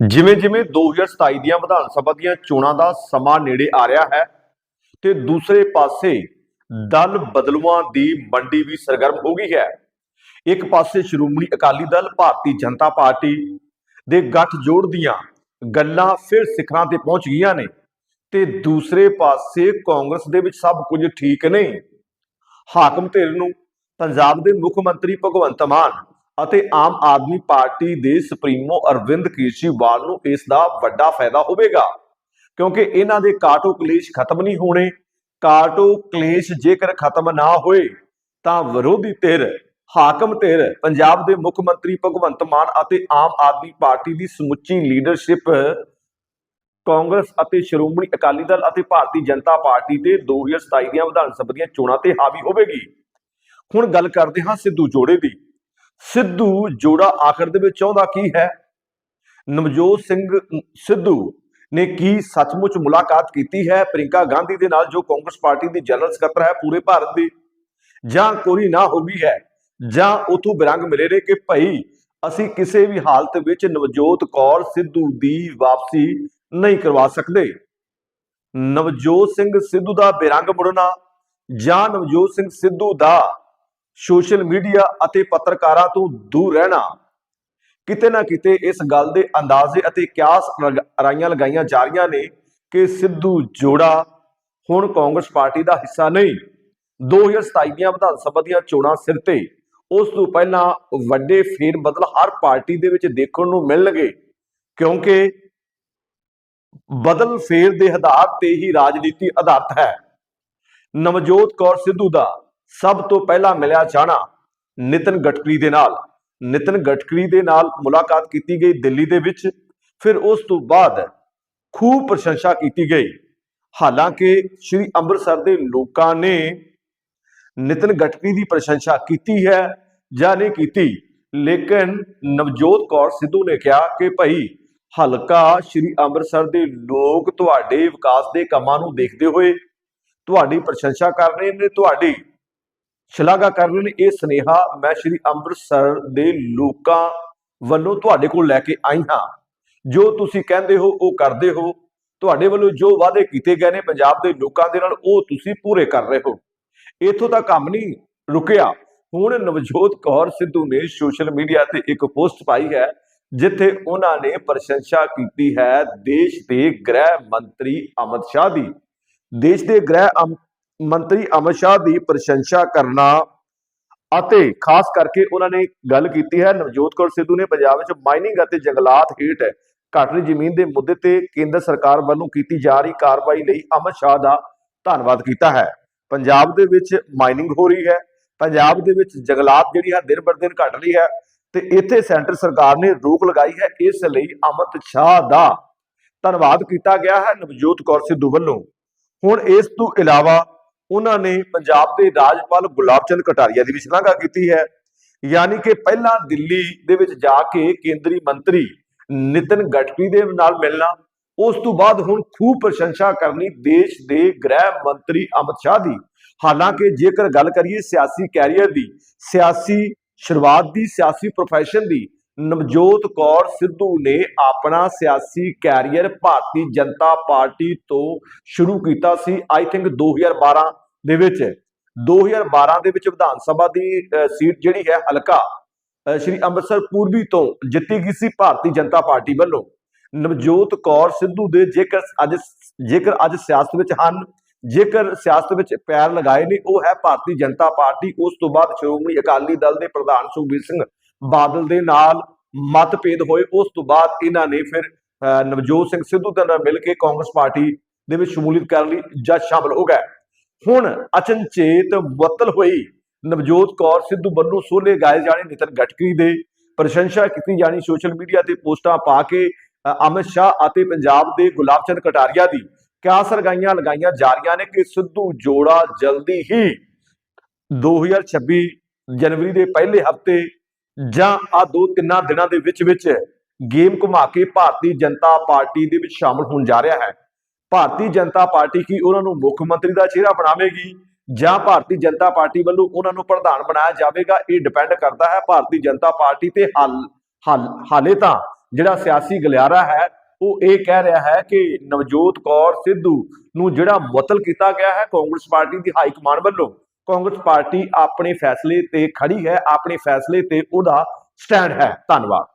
ਜਿਵੇਂ ਜਿਵੇਂ 2027 ਦੀਆਂ ਵਿਧਾਨ ਸਭਾ ਦੀਆਂ ਚੋਣਾਂ ਦਾ ਸਮਾਂ ਨੇੜੇ ਆ ਰਿਹਾ ਹੈ ਤੇ ਦੂਸਰੇ ਪਾਸੇ ਦਲ ਬਦਲੂਆਂ ਦੀ ਮੰਡੀ ਵੀ ਸਰਗਰਮ ਹੋ ਗਈ ਹੈ। ਇੱਕ ਪਾਸੇ ਸ਼੍ਰੋਮਣੀ ਅਕਾਲੀ ਦਲ, ਭਾਰਤੀ ਜਨਤਾ ਪਾਰਟੀ ਦੇ ਗੱਠਜੋੜ ਦੀਆਂ ਗੱਲਾਂ ਫਿਰ ਸਿਖਰਾਂ ਤੇ ਪਹੁੰਚ ਗਈਆਂ ਨੇ ਤੇ ਦੂਸਰੇ ਪਾਸੇ ਕਾਂਗਰਸ ਦੇ ਵਿੱਚ ਸਭ ਕੁਝ ਠੀਕ ਨਹੀਂ ਹਾਕਮ ਧਿਰ ਨੂੰ ਪੰਜਾਬ ਦੇ ਮੁੱਖ ਮੰਤਰੀ ਭਗਵੰਤ ਮਾਨ ਅਤੇ ਆਮ ਆਦਮੀ ਪਾਰਟੀ ਦੇ ਸੁਪਰੀਮੋ ਅਰਵਿੰਦ ਕੇਜਰੀਵਾਲ ਨੂੰ ਇਸ ਦਾ ਵੱਡਾ ਫਾਇਦਾ ਹੋਵੇਗਾ। ਕਿਉਂਕਿ ਇਹਨਾਂ ਦੇ ਕਾਟੋ ਕਲੇਸ਼ ਖਤਮ ਨਹੀਂ ਹੋਣੇ। ਕਾਟੋ ਕਲੇਸ਼ ਜੇਕਰ ਖਤਮ ਨਾ ਹੋਏ, ਤਾਂ ਵਿਰੋਧੀ ਧਿਰ, ਹਾਕਮ ਧਿਰ, ਪੰਜਾਬ ਦੇ ਮੁੱਖ ਮੰਤਰੀ ਭਗਵੰਤ ਮਾਨ ਅਤੇ ਆਮ ਆਦਮੀ ਪਾਰਟੀ ਦੀ ਸਮੁੱਚੀ ਲੀਡਰਸ਼ਿਪ, ਕਾਂਗਰਸ ਅਤੇ ਸ਼੍ਰੋਮਣੀ ਅਕਾਲੀ ਦਲ ਅਤੇ ਭਾਰਤੀ ਜਨਤਾ ਪਾਰਟੀ ਦੇ 2027 ਦੀਆਂ ਵਿਧਾਨ ਸਭਾ ਦੀਆਂ ਚੋਣਾਂ ਤੇ ਹਾਵੀ ਹੋਵੇਗੀ। ਹੁਣ ਗੱਲ ਕਰਦੇ ਹਾਂ ਸਿੱਧੂ ਜੋੜੇ ਦੀ। ਸਿੱਧੂ ਜੋੜਾ ਆਖਰ ਦੇ ਵਿੱਚ ਚਾਹੁੰਦਾ ਕੀ ਹੈ? ਨਵਜੋਤ ਸਿੰਘ ਸਿੱਧੂ ਨੇ ਕੀ ਸੱਚਮੁੱਚ ਮੁਲਾਕਾਤ ਕੀਤੀ ਹੈ ਪ੍ਰਿੰਕਾ ਗਾਂਧੀ ਦੇ ਨਾਲ ਜੋ ਕਾਂਗਰਸ ਪਾਰਟੀ ਦੀ ਜਨਰਲ ਸਕੱਤਰ ਹੈ ਪੂਰੇ ਭਾਰਤ ਦੀ? ਜਾਂ ਕੋਈ ਨਾ ਹੋ ਗਈ ਹੈ, ਜਾਂ ਉਥੋਂ ਬਿਰੰਗ ਮਿਲੇ ਨੇ ਕਿ ਭਾਈ ਅਸੀਂ ਕਿਸੇ ਵੀ ਹਾਲਤ ਵਿੱਚ ਨਵਜੋਤ ਕੌਰ ਸਿੱਧੂ ਦੀ ਵਾਪਸੀ ਨਹੀਂ ਕਰਵਾ ਸਕਦੇ? ਨਵਜੋਤ ਸਿੰਘ ਸਿੱਧੂ ਦਾ ਬਿਰੰਗ ਮੁੜਨਾ ਜਾਂ ਨਵਜੋਤ ਸਿੰਘ ਸਿੱਧੂ ਦਾ ਸੋਸ਼ਲ ਮੀਡੀਆ ਅਤੇ ਪੱਤਰਕਾਰਾਂ ਤੋਂ ਦੂਰ ਰਹਿਣਾ। ਕਿਤੇ ਨਾ ਕਿਤੇ ਇਸ ਗੱਲ ਦੇ ਅੰਦਾਜ਼ੇ ਅਤੇ ਕਿਆਸ ਰਾਈਆਂ ਲਗਾਈਆਂ ਜਾ ਰਹੀਆਂ ਨੇ ਕਿ ਸਿੱਧੂ ਜੋੜਾ ਹੁਣ ਕਾਂਗਰਸ ਪਾਰਟੀ ਦਾ ਹਿੱਸਾ ਨਹੀਂ। 2027 ਦੀਆਂ ਵਿਧਾਨ ਸਭਾ ਦੀਆਂ ਚੋਣਾਂ ਸਿਰ ਤੇ ਉਸ ਤੋਂ ਪਹਿਲਾਂ ਵੱਡੇ ਫੇਰ ਬਦਲ ਹਰ ਪਾਰਟੀ ਦੇ ਵਿੱਚ ਦੇਖਣ ਨੂੰ ਮਿਲਣਗੇ, ਕਿਉਂਕਿ ਬਦਲ ਫੇਰ ਦੇ ਆਧਾਰ ਤੇ ਹੀ ਰਾਜਨੀਤੀ ਆਧਾਰਿਤ ਹੈ। ਨਵਜੋਤ ਕੌਰ ਸਿੱਧੂ ਦਾ ਸਭ ਤੋਂ ਪਹਿਲਾਂ ਮਿਲਿਆ ਜਾਣਾ ਨਿਤਨ ਗਡਕਰੀ ਦੇ ਨਾਲ। ਨਿਤਨ ਗਡਕਰੀ ਦੇ ਨਾਲ ਮੁਲਾਕਾਤ ਕੀਤੀ ਗਈ ਦਿੱਲੀ ਦੇ ਵਿੱਚ। ਫਿਰ ਉਸ ਤੋਂ ਬਾਅਦ ਖੂਬ ਪ੍ਰਸ਼ੰਸਾ ਕੀਤੀ ਗਈ। ਹਾਲਾਂਕਿ ਸ੍ਰੀ ਅੰਮ੍ਰਿਤਸਰ ਦੇ ਲੋਕਾਂ ਨੇ ਨਿਤਨ ਗਡਕਰੀ ਦੀ ਪ੍ਰਸ਼ੰਸਾ ਕੀਤੀ ਹੈ, ਜਾਂ ਨਹੀਂ ਕੀਤੀ, ਲੇਕਿਨ ਨਵਜੋਤ ਕੌਰ ਸਿੱਧੂ ਨੇ ਕਿਹਾ ਕਿ ਭਾਈ ਹਲਕਾ ਸ੍ਰੀ ਅੰਮ੍ਰਿਤਸਰ ਦੇ ਲੋਕ ਤੁਹਾਡੇ ਵਿਕਾਸ ਦੇ ਕੰਮਾਂ ਨੂੰ ਦੇਖਦੇ ਹੋਏ ਤੁਹਾਡੀ ਪ੍ਰਸ਼ੰਸਾ ਕਰ ਰਹੇ ਨੇ, ਤੁਹਾਡੀ ਸ਼ਲਾਘਾ ਕਰ ਰਹੇ ਨੇ ਇਹ ਸਨੇਹਾ ਮੈਂ ਸ੍ਰੀ ਅੰਮ੍ਰਿਤਸਰ ਦੇ ਲੋਕਾਂ ਵੱਲੋਂ ਤੁਹਾਡੇ ਕੋਲ ਲੈ ਕੇ ਆਈ ਹਾਂ। ਜੋ ਤੁਸੀਂ ਕਹਿੰਦੇ ਹੋ, ਉਹ ਕਰਦੇ ਹੋ। ਤੁਹਾਡੇ ਵੱਲੋਂ ਜੋ ਵਾਅਦੇ ਕੀਤੇ ਗਏ ਨੇ ਪੰਜਾਬ ਦੇ ਲੋਕਾਂ ਦੇ ਨਾਲ, ਉਹ ਤੁਸੀਂ ਪੂਰੇ ਕਰ ਰਹੇ ਹੋ। ਇਥੋਂ ਤੱਕ ਕੰਮ ਨਹੀਂ ਰੁਕਿਆ। ਹੁਣ ਨਵਜੋਤ ਕੌਰ ਸਿੱਧੂ ਨੇ ਸੋਸ਼ਲ ਮੀਡੀਆ ਤੇ ਇੱਕ ਪੋਸਟ ਪਾਈ ਹੈ, ਜਿੱਥੇ ਉਹਨਾਂ ਨੇ ਪ੍ਰਸ਼ੰਸਾ ਕੀਤੀ ਹੈ ਦੇਸ਼ ਦੇ ਗ੍ਰਹਿ ਮੰਤਰੀ ਅਮਿਤ ਸ਼ਾਹ ਦੀ। ਦੇਸ਼ ਦੇ ਗ੍ਰਹਿ ਮੰਤਰੀ ਅਮਿਤ ਸ਼ਾਹ ਦੀ ਪ੍ਰਸ਼ੰਸਾ ਕਰਨਾ ਅਤੇ ਖਾਸ ਕਰਕੇ ਉਹਨਾਂ ਨੇ ਗੱਲ ਕੀਤੀ ਹੈ, ਨਵਜੋਤ ਕੌਰ ਸਿੱਧੂ ਨੇ ਪੰਜਾਬ ਵਿੱਚ ਮਾਈਨਿੰਗ ਅਤੇ ਜੰਗਲਾਤ ਹੇਠ ਘੱਟ ਰਹੀ ਜ਼ਮੀਨ ਦੇ ਮੁੱਦੇ ਤੇ ਕੇਂਦਰ ਸਰਕਾਰ ਵੱਲੋਂ ਕੀਤੀ ਜਾ ਰਹੀ ਕਾਰਵਾਈ ਲਈ ਅਮਿਤ ਸ਼ਾਹ ਦਾ ਧੰਨਵਾਦ ਕੀਤਾ ਹੈ। ਪੰਜਾਬ ਦੇ ਵਿੱਚ ਮਾਈਨਿੰਗ ਹੋ ਰਹੀ ਹੈ, ਪੰਜਾਬ ਦੇ ਵਿੱਚ ਜੰਗਲਾਤ ਜਿਹੜੀ ਹੈ ਦਿਨ ਬਰ ਦਿਨ ਘਟ ਰਹੀ ਹੈ ਤੇ ਇੱਥੇ ਸੈਂਟਰ ਸਰਕਾਰ ਨੇ ਰੋਕ ਲਗਾਈ ਹੈ, ਇਸ ਲਈ ਅਮਿਤ ਸ਼ਾਹ ਦਾ ਧੰਨਵਾਦ ਕੀਤਾ ਗਿਆ ਹੈ ਨਵਜੋਤ ਕੌਰ ਸਿੱਧੂ ਵੱਲੋਂ। ਹੁਣ ਇਸ ਤੋਂ ਇਲਾਵਾ ਉਹਨਾਂ ਨੇ ਪੰਜਾਬ ਦੇ ਰਾਜਪਾਲ ਗੁਲਾਬ ਚੰਦ ਕਟਾਰੀਆ ਦੀ ਵੀ ਸ਼ਲਾਘਾ ਕੀਤੀ ਹੈ। ਯਾਨੀ ਕਿ ਪਹਿਲਾਂ ਦਿੱਲੀ ਦੇ ਵਿੱਚ ਜਾ ਕੇ ਕੇਂਦਰੀ ਮੰਤਰੀ ਨਿਤਨ ਗਡਕਰੀ ਦੇ ਨਾਲ ਮਿਲਣਾ, ਉਸ ਤੋਂ ਬਾਅਦ ਹੁਣ ਖੂਬ ਪ੍ਰਸ਼ੰਸਾ ਕਰਨੀ ਦੇਸ਼ ਦੇ ਗ੍ਰਹਿ ਮੰਤਰੀ ਅਮਿਤ ਸ਼ਾਹ ਦੀ। ਹਾਲਾਂਕਿ ਜੇਕਰ ਗੱਲ ਕਰੀਏ ਸਿਆਸੀ ਕੈਰੀਅਰ ਦੀ, ਸਿਆਸੀ ਸ਼ੁਰੂਆਤ ਦੀ, ਸਿਆਸੀ ਪ੍ਰੋਫੈਸ਼ਨ ਦੀ ਨਵਜੋਤ ਕੌਰ ਸਿੱਧੂ ਨੇ ਆਪਣਾ ਸਿਆਸੀ ਕੈਰੀਅਰ ਭਾਰਤੀ ਜਨਤਾ ਪਾਰਟੀ ਤੋਂ ਸ਼ੁਰੂ ਕੀਤਾ ਸੀ ਆਈ ਥਿੰਕ 2012 ਦੇ ਵਿੱਚ। 2012 ਦੇ ਵਿੱਚ ਵਿਧਾਨ ਸਭਾ ਦੀ ਸੀਟ ਜਿਹੜੀ ਹੈ, ਹਲਕਾ ਸ਼੍ਰੀ ਅੰਮ੍ਰਿਤਸਰ ਪੂਰਬੀ ਤੋਂ ਜਿੱਤੀ ਗਈ ਸੀ ਭਾਰਤੀ ਜਨਤਾ ਪਾਰਟੀ ਵੱਲੋਂ। ਨਵਜੋਤ ਕੌਰ ਸਿੱਧੂ ਦੇ ਜੇਕਰ ਅੱਜ ਜੇਕਰ ਅੱਜ ਸਿਆਸਤ ਵਿੱਚ ਹਨ, ਜੇਕਰ ਸਿਆਸਤ ਵਿੱਚ ਪੈਰ ਲਗਾਏ ਨੇ, ਉਹ ਹੈ ਭਾਰਤੀ ਜਨਤਾ ਪਾਰਟੀ। ਉਸ ਤੋਂ ਬਾਅਦ ਸ਼੍ਰੋਮਣੀ ਅਕਾਲੀ ਦਲ ਦੇ ਪ੍ਰਧਾਨ ਸੁਖਬੀਰ ਸਿੰਘ ਬਾਦਲ ਦੇ ਨਾਲ ਮਤਭੇਦ ਹੋਏ ਉਸ ਤੋਂ ਬਾਅਦ ਇਹਨਾਂ ਨੇ ਫਿਰ ਅ, ਨਵਜੋਤ ਸਿੰਘ ਸਿੱਧੂ ਦੇ ਨਾਲ ਮਿਲ ਕੇ ਕਾਂਗਰਸ ਪਾਰਟੀ ਦੇ ਵਿੱਚ ਸ਼ਮੂਲੀਅਤ ਕਰਨ ਲਈ ਜਾਂ ਸ਼ਾਮਲ ਹੋ ਗਏ। ਹੁਣ ਅਚਨਚੇਤ ਮੁਅੱਤਲ ਹੋਈ ਨਵਜੋਤ ਕੌਰ ਸਿੱਧੂ ਵੱਲੋਂ ਸੋਲੇ ਗਾਏ ਜਾਣੇ ਨਿਤਨ ਗਟਕਰੀ ਦੇ ਪ੍ਰਸ਼ੰਸਾ ਕੀਤੀ ਜਾਣੀ ਸੋਸ਼ਲ ਮੀਡੀਆ ਤੇ ਪੋਸਟਾਂ ਪਾ ਕੇ ਅਮਿਤ ਸ਼ਾਹ ਅਤੇ ਪੰਜਾਬ ਦੇ ਗੁਲਾਬ ਚੰਦ ਕਟਾਰੀਆ ਦੀ ਕਿਆ ਸਰਗਾਈਆਂ ਲਗਾਈਆਂ ਜਾ ਰਹੀਆਂ ਨੇ ਕਿ ਸਿੱਧੂ ਜੋੜਾ ਜਲਦੀ ਹੀ 2026 ਜਨਵਰੀ ਦੇ ਪਹਿਲੇ ਹਫ਼ਤੇ ਜਾਂ ਆ ਦੋ ਤਿੰਨਾਂ ਦਿਨਾਂ ਦੇ ਵਿੱਚ ਵਿੱਚ ਗੇਮ ਘੁਮਾ ਕੇ ਭਾਰਤੀ ਜਨਤਾ ਪਾਰਟੀ ਦੇ ਵਿੱਚ ਸ਼ਾਮਲ ਹੋਣ ਜਾ ਰਿਹਾ ਹੈ। ਭਾਰਤੀ ਜਨਤਾ ਪਾਰਟੀ ਕੀ ਉਹਨਾਂ ਨੂੰ ਮੁੱਖ ਮੰਤਰੀ ਦਾ ਚਿਹਰਾ ਬਣਾਵੇਗੀ? ਜਾਂ ਭਾਰਤੀ ਜਨਤਾ ਪਾਰਟੀ ਵੱਲੋਂ ਉਹਨਾਂ ਨੂੰ ਪ੍ਰਧਾਨ ਬਣਾਇਆ ਜਾਵੇਗਾ? ਇਹ ਡਿਪੈਂਡ ਕਰਦਾ ਹੈ ਭਾਰਤੀ ਜਨਤਾ ਪਾਰਟੀ ਤੇ ਹਾਲ, ਹਾਲ- ਹਾਲੇ ਤਾਂ ਜਿਹੜਾ ਸਿਆਸੀ ਗਲਿਆਰਾ ਹੈ, ਉਹ ਇਹ ਕਹਿ ਰਿਹਾ ਹੈ ਕਿ ਨਵਜੋਤ ਕੌਰ ਸਿੱਧੂ ਨੂੰ ਜਿਹੜਾ ਮੁਅੱਤਲ ਕੀਤਾ ਗਿਆ ਹੈ ਕਾਂਗਰਸ ਪਾਰਟੀ ਦੀ ਹਾਈ ਕਮਾਂਡ ਵੱਲੋਂ ਕਾਂਗਰਸ ਪਾਰਟੀ ਆਪਣੇ ਫੈਸਲੇ ਤੇ ਖੜੀ ਹੈ ਆਪਣੇ ਫੈਸਲੇ ਤੇ ਉਹਦਾ ਸਟੈਂਡ ਹੈ। ਧੰਨਵਾਦ।